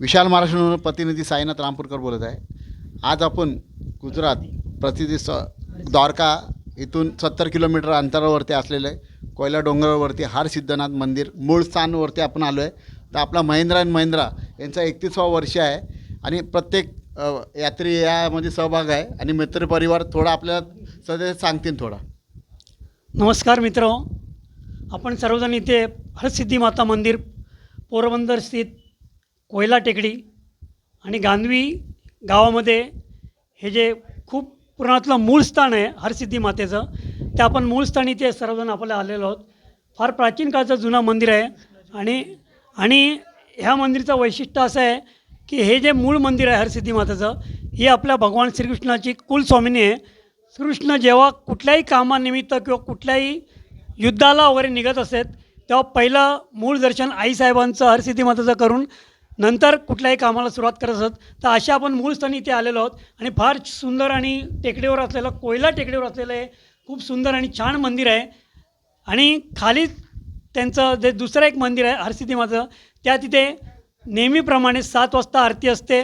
विशाल महाराष्ट्र प्रतिनिधी साईनाथ रामपूरकर बोलत आहे. आज आपण गुजरात प्रतिनिधी स द्वारका इथून सत्तर किलोमीटर अंतरावरती असलेलं आहे कोयला डोंगरावरती हार सिद्धनाथ मंदिर मूळ स्थानवरती आपण आलो आहे. तर आपला महिंद्रा अँड महिंद्रा यांचा एकतीसवा वर्ष आहे आणि प्रत्येक यात्री यामध्ये सहभाग आहे आणि मित्रपरिवार थोडा आपल्याला सध्या सांगतील थोडा. नमस्कार मित्र. आपण सर्वजण इथे हरसिद्धी माता मंदिर पोरबंदर स्थित कोयला टेकडी आणि गांधवी गावामध्ये हे जे खूप पुराणातलं मूळ स्थान आहे हरसिद्धी मातेचं ते आपण मूळ स्थानी ते सर्वजण आपल्याला आलेलो आहोत. फार प्राचीन काळचं जुनं मंदिर आहे आणि आणि ह्या मंदिरचं वैशिष्ट्य असं आहे की हे जे मूळ मंदिर आहे हरसिद्धी मातेचं हे आपल्या भगवान श्रीकृष्णाची कुलस्वामिनी आहे. श्रीकृष्ण जेव्हा कुठल्याही कामानिमित्त किंवा कुठल्याही युद्धाला वगैरे निघत असत तेव्हा पहिलं मूळ दर्शन आईसाहेबांचं हरसिद्धी मातेचं करून नंतर कुठल्याही कामाला सुरुवात करत असत तर अशा आपण मूळ स्थानी इथे आलेलो आहोत. आणि फार सुंदर आणि टेकडीवर असलेलं कोयला टेकडीवर असलेलं हे खूप सुंदर आणि छान मंदिर आहे. आणि खाली त्यांचं जे दुसरं एक मंदिर आहे हरसिद्धीमाचं त्या तिथे नेहमीप्रमाणे सात वाजता आरती असते.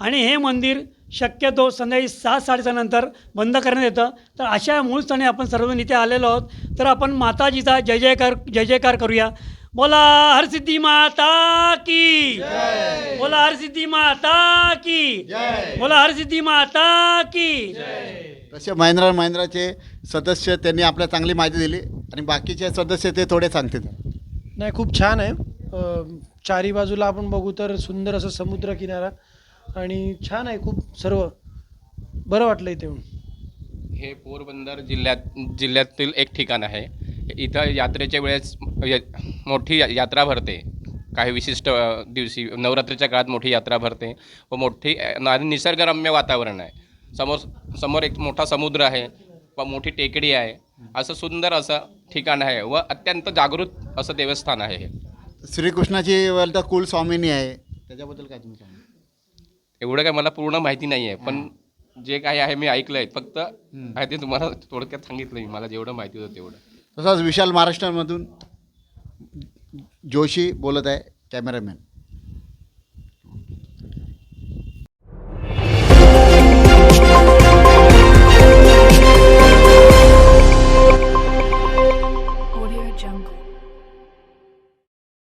आणि हे मंदिर शक्यतो संध्याकाळी सात साडेसानंतर बंद करण्यात येतं. तर अशा मूळ स्थानी आपण सर्वजण इथे आलेलो आहोत. तर आपण माताजीचा जय जयकार जय जयकार करूया. बोला हरसिद्धी माता की। बोला हरसिद्धी माता की। बोला हरसिद्धी माता की। तसे महिंद्रा महिंद्राचे सदस्य त्यांनी आपल्याला चांगली माहिती दिली आणि बाकीचे सदस्य ते थोडे सांगतील. नाही खूप छान आहे. अ, चारी बाजूला आपण बघू तर सुंदर असं समुद्र किनारा आणि छान आहे खूप सर्व. बरं वाटलं इथे येऊन. हे पोरबंदर जिल्ह्यात जिल्ह्यातील एक ठिकाण आहे. इथं यात्रेच्या वेळेस य- मोठी यात्रा भरते. काही विशिष्ट दिवशी नवरात्रीच्या काळात मोठी यात्रा भरते व मोठी आणि निसर्गरम्य वातावरण आहे. समोर समोर एक मोठा समुद्र आहे व मोठी टेकडी आहे. असं सुंदर असं ठिकाण आहे व अत्यंत जागृत असं देवस्थान आहे हे. श्रीकृष्णाची बोलता कुल स्वामिनी आहे. त्याच्याबद्दल काय तुम्ही सांगा एवढं काय मला पूर्ण माहिती नाही आहे पण जे काही आहे मी ऐकलं आहे फक्त आहे ते तुम्हाला थोडक्यात सांगितलं मी. मला जेवढं माहिती होतं तेवढं. तसाच विशाल महाराष्ट्रामधून जोशी बोलत आहे कॅमेरामॅन.